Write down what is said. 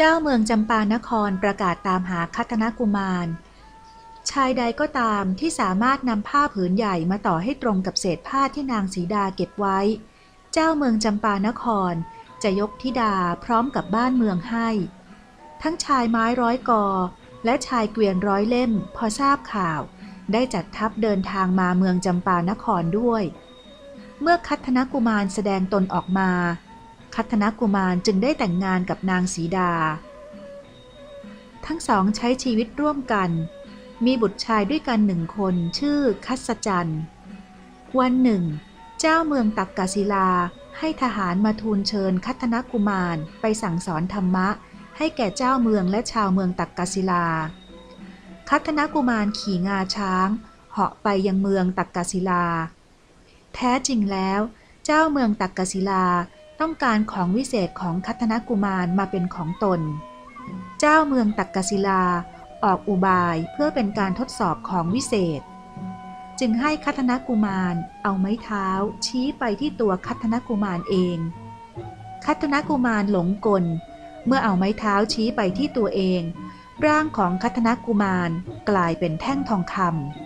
เจ้าเมืองจำปานครประกาศตามหาคัตนกุมาร ชายใดก็ตามที่สามารถนำผ้าผืนใหญ่มาต่อให้ตรงกับเศษผ้าที่นางสีดาเก็บไว้ เจ้าเมืองจำปานครจะยกธิดาพร้อมกับบ้านเมืองให้ ทั้งชายไม้ร้อยกอ และชายเกวียนร้อยเล่ม พอทราบข่าว ได้จัดทัพเดินทางมาเมืองจำปานครด้วย เมื่อคัทนกุมารแสดงตนออกมา คัทนกุมารจึงได้แต่งงานกับนางสีดา ทั้งสองใช้ชีวิตร่วมกัน มีบุตรชายด้วยกันหนึ่งคนชื่อคัสจันวันหนึ่ง เจ้าเมืองตักกศิลาให้ทหารมาทูลเชิญคัทนกุมารไปสั่งสอนธรรมะ ให้แก่เจ้าเมืองและชาวเมืองตักกศิลา คัทนกุมารขี่งาช้างเหาะไปยังเมืองตักกศิลา แท้จริงแล้ว เจ้าเมืองตักกศิลา ต้องการของวิเศษของคัทนกุมารมาเป็นของตน เจ้าเมืองตักกศิลาออกอุบายเพื่อเป็นการทดสอบของวิเศษ จึงให้คัทนกุมารเอาไม้เท้า ชี้ไปที่ตัวคัทนกุมารเอง คัทนกุมารหลงกล เมื่อเอาไม้เท้าชี้ไปที่ตัวเอง ร่างของคัทนกุมารกลายเป็นแท่งทองคำ